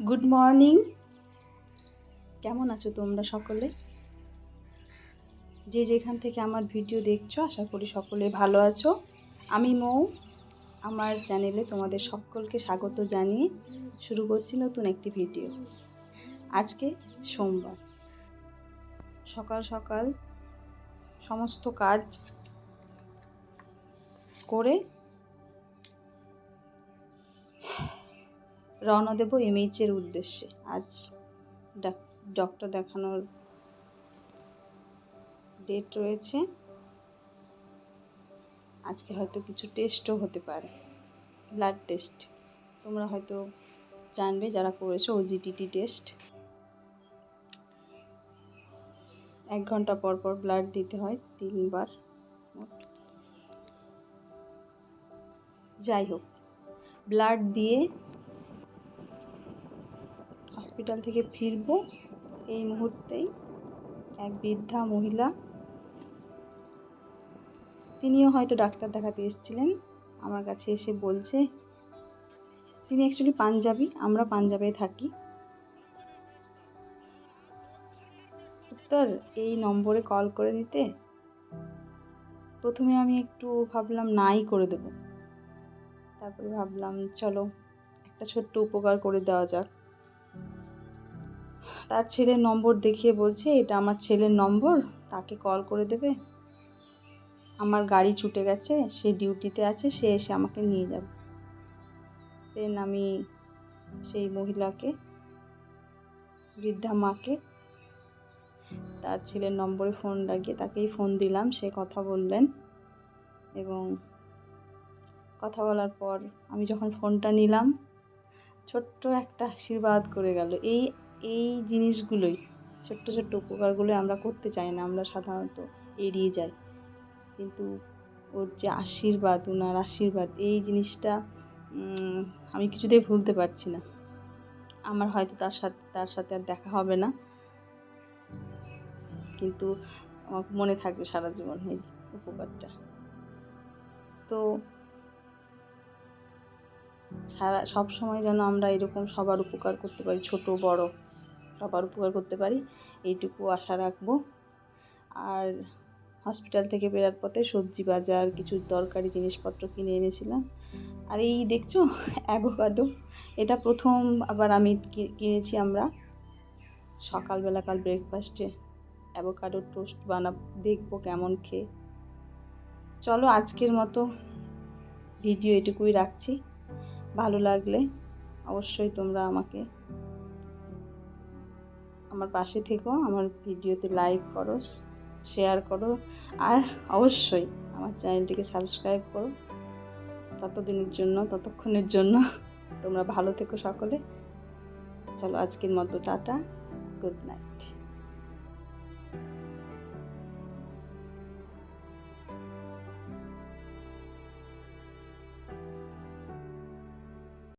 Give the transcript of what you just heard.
Good morning কেমন আছো তোমরা সকলে? যে যেখান থেকে আমার ভিডিও দেখছ, আশা করি সকলে ভালো আছো। আমি মৌ, আমার চ্যানেলে তোমাদের সকলকে স্বাগত জানিয়ে শুরু করছি নতুন একটি ভিডিও। আজকে সোমবার। সকাল সকাল সমস্ত কাজ করে রওনা দেব এমএইচের উদ্দেশ্যে। আজ ডক্টর দেখানোর ডেট রয়েছে। আজকে হয়তো কিছু টেস্টও হতে পারে। ব্লাড টেস্ট তোমরা হয়তো জানবে যারা করেছ ওজিটিটি টেস্ট এক ঘণ্টা পর পর ব্লাড দিতে হয়, তিনবার যাই হোক ব্লাড দিয়ে হসপিটাল থেকে ফিরবো। এই মুহূর্তেই এক বৃদ্ধা মহিলা, তিনিও হয়তো ডাক্তার দেখাতে এসেছিলেন। আমার কাছে এসে বলছে, তিনি অ্যাকচুয়ালি পাঞ্জাবি, আমরা পাঞ্জাবে থাকি। উত্তর, এই নম্বরে কল করে দিতে। প্রথমে আমি একটু ভাবলাম নাই করে দেব। তারপরে ভাবলাম, চলো, একটা ছোট্ট উপকার করে দেওয়া যাক। তার ছেলের নম্বর দেখিয়ে বলছে, এটা আমার ছেলের নম্বর, তাকে কল করে দেবে। আমার গাড়ি ছুটে গেছে, সে ডিউটিতে আছে, সে এসে আমাকে নিয়ে যাবে। দেন আমি সেই মহিলাকে, বৃদ্ধা মাকে, তার ছেলের নম্বরে ফোন লাগিয়ে তাকেই ফোন দিলাম। সে কথা বললেন এবং কথা বলার পর আমি যখন ফোনটা নিলাম, ছোট্ট একটা আশীর্বাদ করে গেল। এই এই জিনিসগুলোই, ছোট্ট ছোট্ট উপকারগুলো আমরা করতে চাই না, আমরা সাধারণত এড়িয়ে যাই। কিন্তু ওর যে আশীর্বাদ ওনার আশীর্বাদ, এই জিনিসটা আমি কিছুতেই ভুলতে পারছি না। আমার হয়তো তার সাথে তার সাথে আর দেখা হবে না। কিন্তু আমার মনে থাকবে সারা জীবন এই উপকারটা। তো সারা, সব সময় যেন আমরা এরকম সবার উপকার করতে পারি, ছোট, বড়। সবার উপকার করতে পারি, এইটুকু আশা রাখব। আর হসপিটাল থেকে বেরার পথে সবজি বাজার, কিছু দরকারি জিনিসপত্র কিনে এনেছিলাম। আর এই দেখছ অ্যাভোকাডো এটা প্রথম আবার আমি কিনেছি আমরা। সকালবেলা কাল ব্রেকফাস্টে অ্যাভোকাডো টোস্ট বানাব, দেখব কেমন খেয়ে। চলো আজকের মতো ভিডিও এটুকুই রাখছি। ভালো লাগলে অবশ্যই তোমরা আমাকে আমার পাশে থেকো, আমার ভিডিওতে লাইক করো শেয়ার করো, আর অবশ্যই আমার চ্যানেলটিকে সাবস্ক্রাইব করো। ততদিনের জন্য, ততক্ষণের জন্য তোমরা ভালো থেকো সকলে। চলো আজকের মতো, টাটা গুড নাইট